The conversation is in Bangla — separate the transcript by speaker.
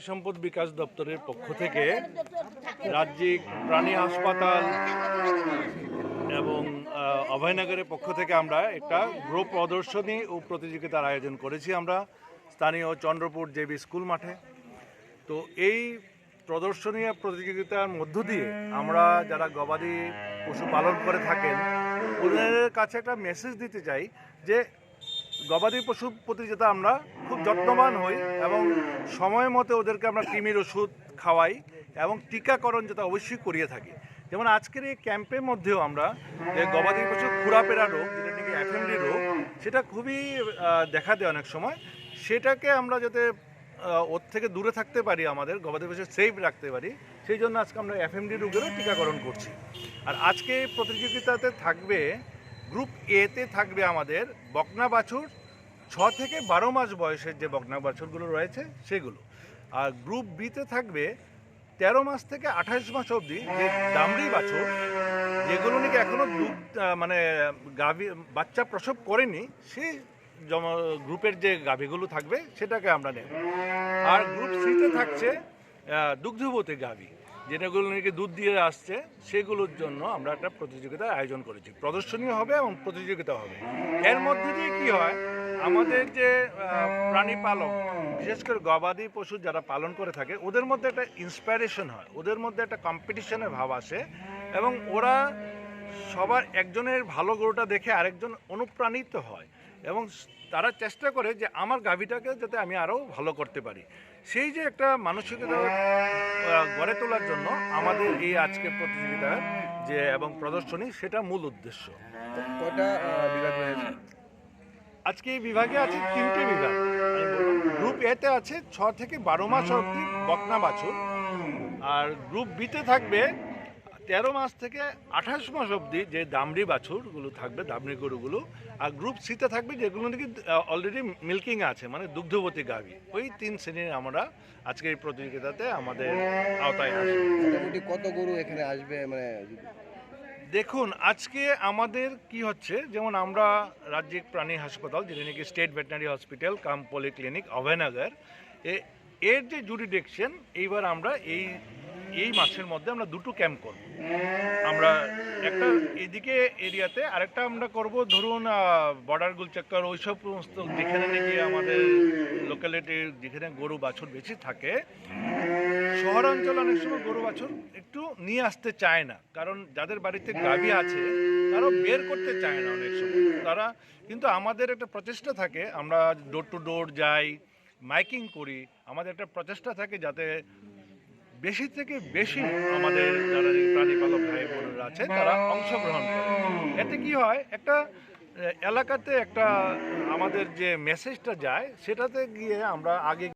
Speaker 1: প্রাণী সম্পদ বিকাশ দপ্তরের পক্ষ থেকে রাজ্যিক প্রাণী হাসপাতাল এবং অভয়নগরের পক্ষ থেকে আমরা একটা গ্রুপ প্রদর্শনী ও প্রতিযোগিতার আয়োজন করেছি আমরা, স্থানীয় চন্দ্রপুর জেবি স্কুল মাঠে। তো এই প্রদর্শনী প্রতিযোগিতার মধ্য দিয়ে আমরা যারা গবাদি পশু পালন করে থাকেন ওদের কাছে একটা মেসেজ দিতে চাই যে গবাদি পশু প্রতি যাতে আমরা খুব যত্নবান হই এবং সময় মতো ওদেরকে আমরা কৃমির ওষুধ খাওয়াই এবং টিকাকরণ যেটা অবশ্যই করিয়ে থাকি। যেমন আজকের এই ক্যাম্পের মধ্যেও আমরা যে গবাদি পশু খুরাপেরা রোগ, যেটা নাকি এফএমডি রোগ, সেটা খুবই দেখা দেয় অনেক সময়। সেটাকে আমরা যাতে ওর থেকে দূরে থাকতে পারি আমাদের, গবাদি পশু সেফ রাখতে পারি, সেই জন্য আজকে আমরা এফএমডি রোগেরও টিকাকরণ করছি। আর আজকে প্রতিযোগিতাতে থাকবে গ্রুপ এতে থাকবে আমাদের বকনা বাছুর, ছ থেকে বারো মাস বয়সের যে বকনা বাছুরগুলো রয়েছে সেগুলো। আর গ্রুপ বিতে থাকবে তেরো মাস থেকে আঠাশ মাস অবধি যে দামড়ি বাছুর, যেগুলো নাকি এখনও দুধ মানে গাভী, বাচ্চা প্রসব করেনি সেই গ্রুপের যে গাভীগুলো থাকবে সেটাকে আমরা নেব। আর গ্রুপ সিতে থাকছে দুগ্ধবতী গাভী। যেটাগুলো নাকি দুধ দিয়ে আসছে, সেগুলোর জন্য আমরা একটা প্রতিযোগিতার আয়োজন করেছি। প্রদর্শনী হবে এবং প্রতিযোগিতা হবে। এর মধ্যে দিয়ে কি হয়, আমাদের যে প্রাণী পালক, বিশেষ করে গবাদি পশু যারা পালন করে থাকে, ওদের মধ্যে একটা ইন্সপায়ারেশন হয়। ওদের মধ্যে একটা কম্পিটিশনের ভাব আসে এবং ওরা সবার একজনের ভালো গরুটা দেখে আরেকজন অনুপ্রাণিত হয় এবং তারা চেষ্টা করে যে আমার গাভীটাকে যাতে আমি আরও ভালো করতে পারি। সেই যে একটা মানসিকতা গড়ে তোলার জন্য আমাদের এই আজকে প্রতিযোগিতার যে এবং প্রদর্শনী সেটা মূল উদ্দেশ্য। আজকে এই বিভাগে আছে তিনটে বিভাগ। গ্রুপ এতে আছে ছ থেকে বারো মাস অবধি বকনা বাছুর। আর গ্রুপ বিতে থাকবে তেরো মাস থেকে আঠাশ মাস অবধি যে দামড়ি বাছুরগুলো থাকবে দামড়ি গরুগুলো আর গ্রুপ সিতে থাকবে যেগুলো নাকি অলরেডি মিল্কিং আছে মানে দুগ্ধবতী গাভী। ওই তিন শ্রেণির আমরা আজকে এই প্রতিযোগিতাতে আমাদের আওতায় আসবে।
Speaker 2: কত গরু এখানে আসবে মানে
Speaker 1: দেখুন আজকে আমাদের কি হচ্ছে যেমন আমরা রাজ্যিক প্রাণী হাসপাতাল যেটা নাকি state veterinary hospital cum polyclinic Abhaynagar এ- এর যে জুরিডিকশন এইবার আমরা এই এই মাসের মধ্যে আমরা দুটো ক্যাম্প করব। আমরা একটা এদিকে এরিয়াতে, আরেকটা আমরা করব ধরুন বর্ডার গুলচক্কর, ওইসব সমস্ত যেখানে নাকি আমাদের লোকালিটির যেখানে গরু বাছুর বেশি থাকে। শহরাঞ্চল অনেক সময় গরু বাছুর একটু নিয়ে আসতে চায় না, কারণ যাদের বাড়িতে গাভী আছে তারা বের করতে চায় না অনেক সময়। তারা কিন্তু আমাদের একটা প্রচেষ্টা থাকে, আমরা ডোর টু ডোর যাই মাইকিং করি। আমাদের একটা প্রচেষ্টা থাকে যাতে বেশি থেকে বেশি আমাদের যারা প্রাণীপালক প্রাণী পালক ভাই বোনেরা আছে, তারা অংশগ্রহণ করে। এতে কি হয়, একটা এলাকাতে একটা আমাদের যে মেসেজটা যায়, সেটাতে গিয়ে আমরা আগে